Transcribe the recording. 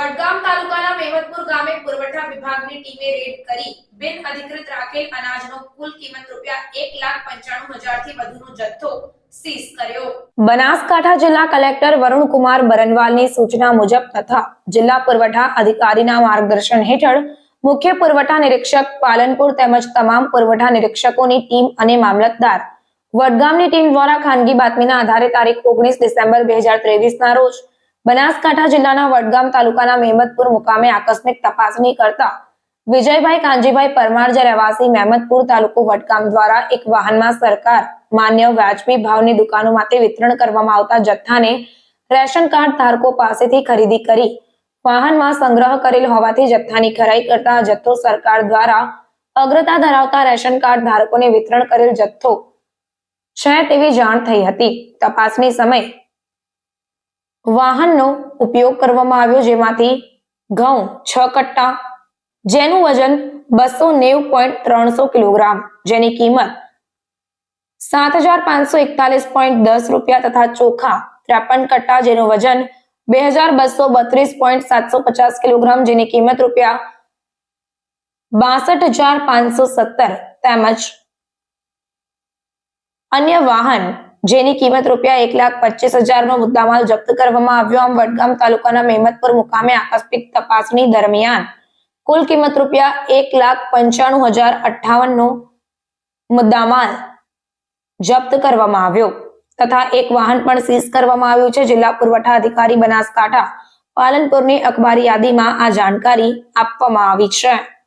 વડગામ તાલુકાના મેમતપુર ગામે પુરવઠા વિભાગની ટીમે રેડ કરી. બિન અધિકૃત રાખેલ અનાજનો કુલ કિંમત રૂપિયા એક લાખ વધુનો જથ્થો સીઝ કર્યો. બનાસકાંઠા જિલ્લા કલેક્ટર વરુણકુમાર બરનવાલની સૂચના મુજબ તથા જિલ્લા પુરવઠા અધિકારીના માર્ગદર્શન હેઠળ મુખ્ય પુરવઠા નિરીક્ષક પાલનપુર તેમજ તમામ પુરવઠા નિરીક્ષકોની ટીમ અને મામલતદાર. વડગામની ટીમ દ્વારા ખાનગી બાતમીના આધારે તારીખ ઓગણીસ ડિસેમ્બર બે હજાર ના રોજ બનાસકાંઠા જિલ્લાના વડગામ તાલુકાના મહેમદપુર મુકામે આકસ્મિક તપાસણી કરતા વિજયભાઈ કાંજીભાઈ પરમાર જે રહેવાસી મહેમદપુર તાલુકો વડગામ દ્વારા એક વાહનમાં સરકાર, માન્ય વાજબી ભાવની દુકાનોમાંથી વિતરણ કરવામાં આવતા જથ્થાને રેશન કાર્ડ ધારકો પાસેથી ખરીદી કરી વાહનમાં સંગ્રહ કરેલ હોવાથી જથ્થાની ખરાઈ કરતા જથ્થો સરકાર દ્વારા અગ્રતા ધરાવતા રેશન કાર્ડ ધારકોને વિતરણ કરેલ જથ્થો છે તેવી જાણ થઈ હતી. તપાસની સમય વાહનનો ઉપયોગ કરવામાં આવ્યો જેમાંથી ઘઉં છ કટ્ટા, જેનું વજન બસો નેવું પોઈન્ટ ત્રણસો કિલોગ્રામ, જેની કિંમત સાત હજાર પાંચસો એકતાલીસ પોઈન્ટ દસ રૂપિયા તથા ચોખા ત્રેપન કટ્ટા, જેનું વજન બે હજાર બસો બત્રીસ પોઈન્ટ સાતસો પચાસ કિલોગ્રામ, જેની કિંમત રૂપિયા બાસઠ હજાર પાંચસો સત્તર તેમજ અન્ય વાહન જેની કિંમત રૂપિયા એક લાખ પચીસ હજારનો મુદ્દામાલ જપ્ત કરવામાં આવ્યો. આમ વડગામ તાલુકાના મહેમતપુર મુકામે આકસ્મિક તપાસણી દરમિયાન કુલ કિંમત રૂપિયા એક લાખ પંચાણું હજાર અઠ્ઠાવનનો મુદ્દામાલ જપ્ત કરવામાં આવ્યો. તથા એક વાહન પણ સીઝ કરવામાં આવ્યું છે. જિલ્લા પુરવઠા અધિકારી બનાસકાંઠા પાલનપુરની અખબારી યાદીમાં આ જાણકારી આપવામાં આવી છે.